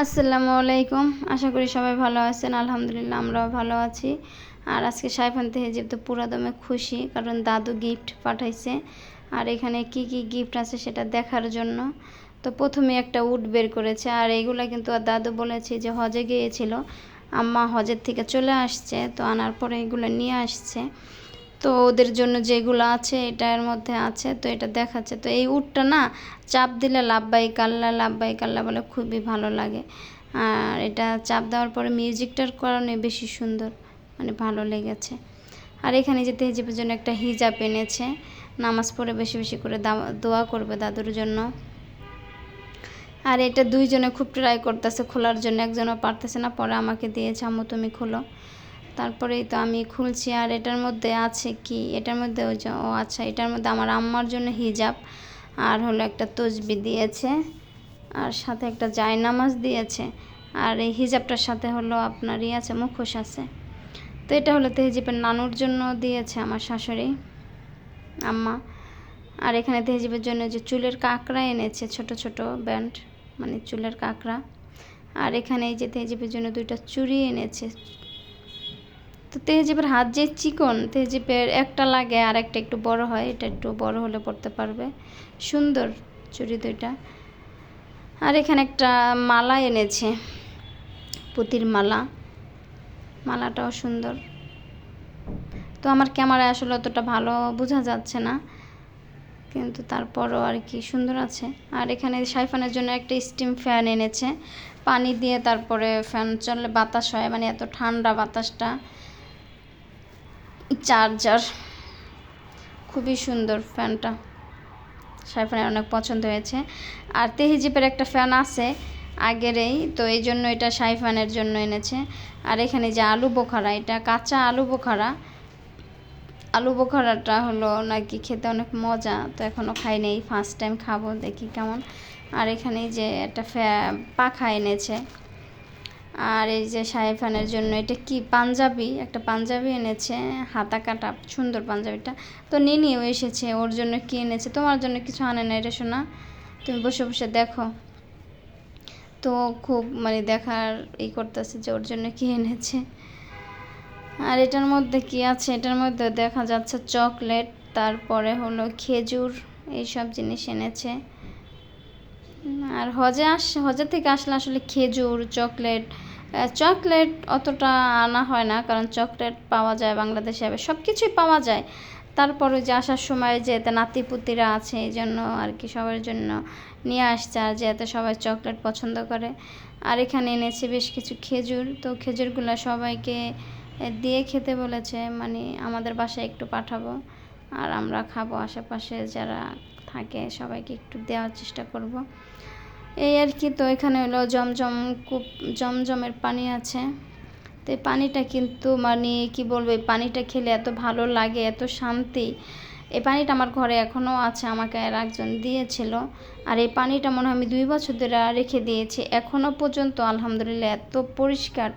আসসালামু আলাইকুম। আশা করি সবাই ভালো আছেন। আলহামদুলিল্লাহ আমরাও ভালো আছি। আর আজকে সাইফান থেকে যেহেতু পুরা দমে খুশি, কারণ দাদু গিফট পাঠাইছে। আর এখানে কি কি গিফট আছে সেটা দেখার জন্য। তো প্রথমে একটা উড বের করেছে। আর এইগুলা কিন্তু আর দাদু বলেছে যে হজে গিয়েছিল। আম্মা হজের থেকে চলে আসছে, তো আনার পরে এগুলো নিয়ে আসছে। তো ওদের জন্য যেগুলো আছে, এটার মধ্যে আছে, তো এটা দেখাচ্ছে। তো এই উটটা না, চাপ দিলে লাভবাই কাল্লা লাভবাই কাল্লা বলে খুবই ভালো লাগে। আর এটা চাপ দেওয়ার পরে মিউজিকটার কারণে বেশি সুন্দর মানে ভালো লেগেছে। আর এখানে যে তেহজিবের জন্য একটা হিজাব এনেছে, নামাজ পড়ে বেশি বেশি করে দোয়া করবে দাদুর জন্য। আর এটা দুইজনে খুব ট্রাই করতেছে, খোলার জন্য। একজনও পারতেছে না, পরে আমাকে দিয়েছে, আম্মু তুমি খোলো। তারপরেই তো আমি খুলছি, আর এটার মধ্যে আছে কি? এটার মধ্যে ওই ও আচ্ছা এটার মধ্যে আমার আম্মার জন্য হিজাব, আর হলো একটা তসবি দিয়েছে, আর সাথে একটা জায়নামাজ দিয়েছে, আর এই হিজাবটার সাথে হলো আপনার ইয়ে আছে, মুখোশ আছে। তো এটা হলো তেহজিবের নানুর জন্য দিয়েছে আমার শাশুড়ি, আম্মা। আর এখানে তেহজিবের জন্য যে চুলের কাঁকড়া এনেছে, ছোট ছোট ব্যান্ড মানে চুলের কাঁকড়া। আর এখানে এই যে তেহজিবের জন্য দুইটা চুড়ি এনেছে তো তেহজিবের হাত যে চিকন, তেহজিবের একটা লাগে আর একটা একটু বড় হয়, এটা একটু বড় হলে পড়তে পারবে। সুন্দর চুড়ি দুইটা। আর এখানে একটা মালা এনেছে, পুতির মালা। মালাটাও সুন্দর। তো আমার ক্যামেরায় আসলে অতটা ভালো বোঝা যাচ্ছে না, কিন্তু তারপরও আর কি সুন্দর আছে। আর এখানে সাইফানের জন্য একটা স্টিম ফ্যান এনেছে। পানি দিয়ে তারপরে ফ্যান চললে বাতাস হয় মানে এত ঠান্ডা বাতাসটা। চার্জার। খুবই সুন্দর ফ্যানটা। সাইফানের অনেক পছন্দ হয়েছে। আর তেহিজিপের একটা ফ্যান আছে আগেরই, তো এই জন্য এটা সাইফানের জন্য এনেছে। আর এখানে যে আলু বোখারা, এটা কাঁচা আলু বোখারা। আলু বোখারাটা হলো নাকি খেতে অনেক মজা, তো এখনও খাই নেই ফার্স্ট টাইম খাব, দেখি কেমন। আর এখানে যে একটা ফ্যা পাখা এনেছে। আর এই যে সাহেফানের জন্য, এটা কি পাঞ্জাবি? একটা পাঞ্জাবি এনেছে, হাতা কাটা, সুন্দর পাঞ্জাবিটা। তো নিনিও এসেছে, ওর জন্য কি এনেছে? তোমার জন্য কিছু আনে না এটা শোনা তুমি বসে বসে দেখো। তো খুব মানে দেখার ই করতেছে যে ওর জন্য কি এনেছে। আর এটার মধ্যে কি আছে? এটার মধ্যে দেখা যাচ্ছে চকলেট, তারপরে হলো খেজুর, এইসব জিনিস এনেছে। আর হজে আস, হজে থেকে আসলে আসলে খেজুর, চকলেট চকলেট অতটা আনা হয় না, কারণ চকলেট পাওয়া যায় বাংলাদেশে সব কিছুই পাওয়া যায়। তারপরে যে আসার সময় যে এতে নাতিপুতিরা আছে, এই জন্য আর কি সবার জন্য নিয়ে আসছে, আর যে এতে সবাই চকলেট পছন্দ করে। আর এখানে এনেছে বেশ কিছু খেজুর, তো খেজুরগুলো সবাইকে দিয়ে খেতে বলেছে মানে আমাদের বাসায় একটু পাঠাবো। আর আমরা খাব আশেপাশে যারা থাকে, সবাইকে একটু দেওয়ার চেষ্টা করব। এই আর কি, তো এখানে হলো জমজম কূপ, জমজমের পানি আছে। তো পানিটা কিন্তু মানে কি বলব, এই পানিটা খেলে এত ভালো লাগে, এত শান্তি। এই পানিটা আমার ঘরে এখনও আছে, আমাকে আর একজন দিয়েছিল। আর এই পানিটা মনে হয় আমি দুই বছর ধরে রেখে দিয়েছি। এখনও পর্যন্ত আলহামদুলিল্লাহ এত পরিষ্কার।